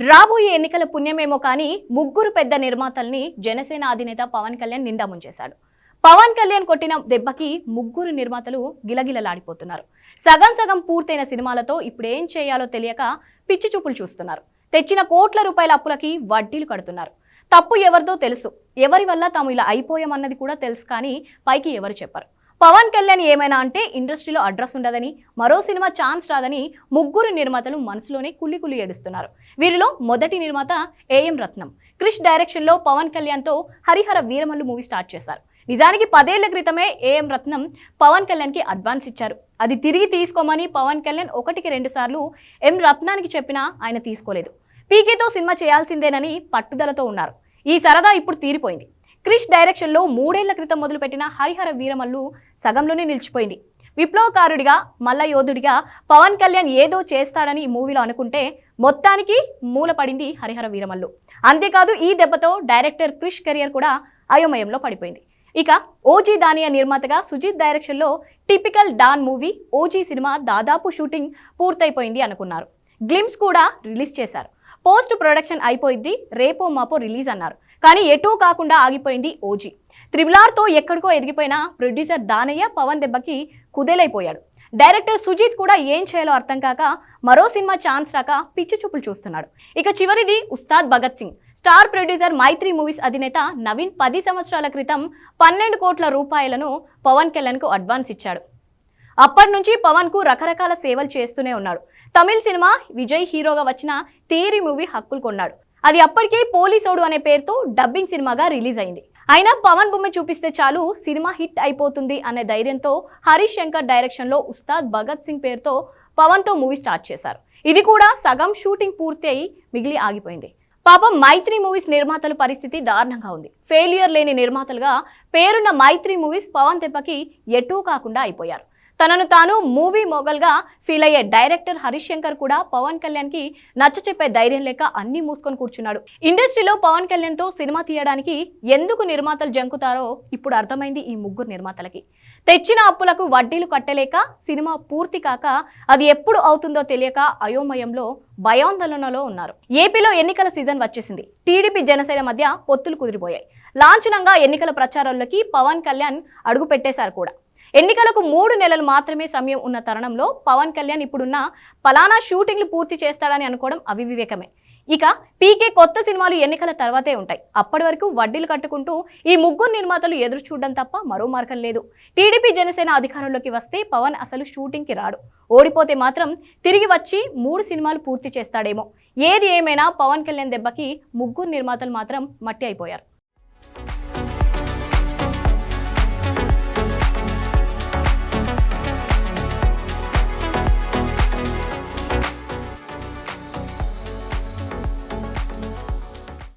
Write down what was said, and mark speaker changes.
Speaker 1: రాబోయే ఎన్నికల పుణ్యమేమో కానీ ముగ్గురు పెద్ద నిర్మాతల్ని జనసేన అధినేత పవన్ కళ్యాణ్ నిండా ముంచేశాడు. పవన్ కళ్యాణ్ కొట్టిన దెబ్బకి ముగ్గురు నిర్మాతలు గిలగిలలాడిపోతున్నారు. సగం సగం పూర్తయిన సినిమాలతో ఇప్పుడు ఏం చేయాలో తెలియక పిచ్చి చూపులు చూస్తున్నారు. తెచ్చిన కోట్ల రూపాయల అప్పులకి వడ్డీలు కడుతున్నారు. తప్పు ఎవరిదో తెలుసు. ఎవరి వల్ల తాము ఇలా అయిపోయామన్నది కూడా తెలుసు కానీ పైకి ఎవరు చెప్పరు. పవన్ కళ్యాణ్ ఏమైనా అంటే ఇండస్ట్రీలో అడ్రస్ ఉండదని మరో సినిమా ఛాన్స్ రాదని ముగ్గురు నిర్మాతలు మనసులోనే కుల్లి కుల్లి ఏడుస్తున్నారు. వీరిలో మొదటి నిర్మాత ఏఎం రత్నం. క్రిష్ డైరెక్షన్లో పవన్ కళ్యాణ్తో హరిహర వీరమల్లు మూవీ స్టార్ట్ చేశారు. నిజానికి పదేళ్ళ క్రితమే ఏఎం రత్నం పవన్ కళ్యాణ్కి అడ్వాన్స్ ఇచ్చారు. అది తిరిగి తీసుకోమని పవన్ కళ్యాణ్ ఒకటికి రెండు సార్లు ఎం రత్నానికి చెప్పినా ఆయన తీసుకోలేదు. పీకేతో సినిమా చేయాల్సిందేనని పట్టుదలతో ఉన్నారు. ఈ సరదా ఇప్పుడు తీరిపోయింది. క్రిష్ డైరెక్షన్లో మూడేళ్ళ క్రితం మొదలుపెట్టిన హరిహర వీరమల్లు సగంలోనే నిలిచిపోయింది. విప్లవకారుడిగా మల్ల యోధుడిగా పవన్ కళ్యాణ్ ఏదో చేస్తాడని ఈ మూవీలో అనుకుంటే మొత్తానికి మూలపడింది హరిహర వీరమల్లు. అంతేకాదు ఈ దెబ్బతో డైరెక్టర్ క్రిష్ కెరియర్ కూడా అయోమయంలో పడిపోయింది. ఇక ఓజీ దానియా నిర్మాతగా సుజిత్ డైరెక్షన్లో టిపికల్ డాన్ మూవీ ఓజీ సినిమా దాదాపు షూటింగ్ పూర్తయిపోయింది అనుకున్నారు. గ్లిమ్స్ కూడా రిలీజ్ చేశారు. పోస్ట్ ప్రొడక్షన్ అయిపోయింది రేపో మాపో రిలీజ్ అన్నారు. కానీ ఎటూ కాకుండా ఆగిపోయింది ఓజీ. త్రిబులార్తో ఎక్కడికో ఎదిగిపోయిన ప్రొడ్యూసర్ దానయ్య పవన్ దెబ్బకి కుదేలైపోయాడు. డైరెక్టర్ సుజీత్ కూడా ఏం చేయాలో అర్థం కాక మరో సినిమా ఛాన్స్ రాక పిచ్చి చూపులు చూస్తున్నాడు. ఇక చివరిది Ustaad Bhagat Singh. Star producer Mythri movies అధినేత నవీన్ పది సంవత్సరాల క్రితం పన్నెండు కోట్ల రూపాయలను పవన్ కళ్యాణ్కు అడ్వాన్స్ ఇచ్చాడు. అప్పటి నుంచి పవన్కు రకరకాల సేవలు చేస్తూనే ఉన్నాడు. తమిళ సినిమా విజయ్ హీరోగా వచ్చిన తేరి మూవీ హక్కులు కొన్నాడు. అది అప్పటికే పోలీసోడు అనే పేరుతో డబ్బింగ్ సినిమాగా రిలీజ్ అయింది. అయినా పవన్ బొమ్మ చూపిస్తే చాలు సినిమా హిట్ అయిపోతుంది అనే ధైర్యంతో హరీష్ శంకర్ డైరెక్షన్లో ఉస్తాద్ భగత్ సింగ్ పేరుతో పవన్తో మూవీ స్టార్ట్ చేశారు. ఇది కూడా సగం షూటింగ్ పూర్తి అయి మిగిలి ఆగిపోయింది. పాపం మైత్రి మూవీస్ నిర్మాతల పరిస్థితి దారుణంగా ఉంది. ఫెయిలియర్ లేని నిర్మాతలుగా పేరున్న మైత్రి మూవీస్ పవన్ తెప్పకి ఎటూ కాకుండా అయిపోయారు. తనను తాను మూవీ మొగల్గా ఫీల్ అయ్యే డైరెక్టర్ హరీష్ శంకర్ కూడా పవన్ కళ్యాణ్కి నచ్చ చెప్పే ధైర్యం లేక అన్ని మూసుకొని కూర్చున్నాడు. ఇండస్ట్రీలో పవన్ కళ్యాణ్తో సినిమా తీయడానికి ఎందుకు నిర్మాతలు జంకుతారో ఇప్పుడు అర్థమైంది ఈ ముగ్గురు నిర్మాతలకి. తెచ్చిన అప్పులకు వడ్డీలు కట్టలేక సినిమా పూర్తి కాక అది ఎప్పుడు అవుతుందో తెలియక అయోమయంలో భయాందోళనలో ఉన్నారు. ఏపీలో ఎన్నికల సీజన్ వచ్చేసింది. టీడీపీ జనసేన మధ్య పొత్తులు కుదిరిపోయాయి. లాంఛనంగా ఎన్నికల ప్రచారాల్లోకి పవన్ కళ్యాణ్ అడుగు పెట్టేశారు కూడా. ఎన్నికలకు మూడు నెలలు మాత్రమే సమయం ఉన్న తరుణంలో పవన్ కళ్యాణ్ ఇప్పుడున్న పలానా షూటింగ్లు పూర్తి చేస్తాడని అనుకోవడం అవివివేకమే ఇక పీకే కొత్త సినిమాలు ఎన్నికల తర్వాతే ఉంటాయి. అప్పటి వరకు వడ్డీలు కట్టుకుంటూ ఈ ముగ్గురు నిర్మాతలు ఎదురు చూడడం తప్ప మరో మార్గం లేదు. టీడీపీ జనసేన అధికారంలోకి వస్తే పవన్ అసలు షూటింగ్కి రాడు. ఓడిపోతే మాత్రం తిరిగి వచ్చి మూడు సినిమాలు పూర్తి చేస్తాడేమో. ఏది ఏమైనా పవన్ కళ్యాణ్ దెబ్బకి ముగ్గురు నిర్మాతలు మాత్రం మట్టి అయిపోయారు.